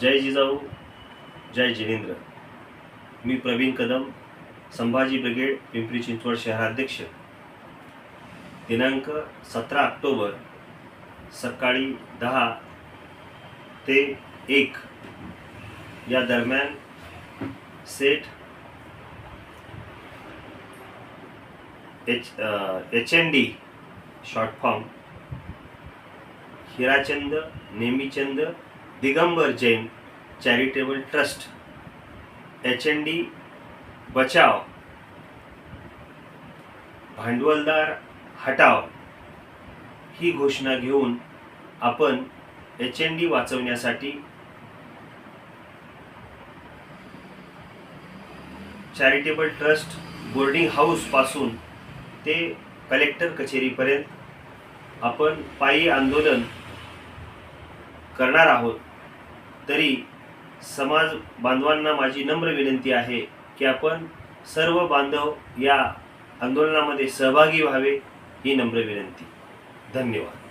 जय जिजाऊ जय जिनेंद्र. मी प्रवीण कदम संभाजी ब्रिगेड पिंपरी चिंचवड शहराध्यक्ष. दिनांक सतरा ऑक्टोबर सकाळी दहा ते एक. या दरम्यान Seth H H N D short form Hirachand Nemichand Digambar Jain charitable trust H N D बचाव भांडवलदार हटाव ही घोषणा घेऊन आपण एच एन डी वाचवण्यासाठी चॅरिटेबल ट्रस्ट बोर्डिंग हाऊसपासून ते कलेक्टर कचेरीपर्यंत आपण पायी आंदोलन करणार आहोत. तरी समाज बांधवांना माझी नम्र विनंती आहे की आपण सर्व बांधव या आंदोलनामध्ये सहभागी व्हावे ही नम्र विनंती. धन्यवाद.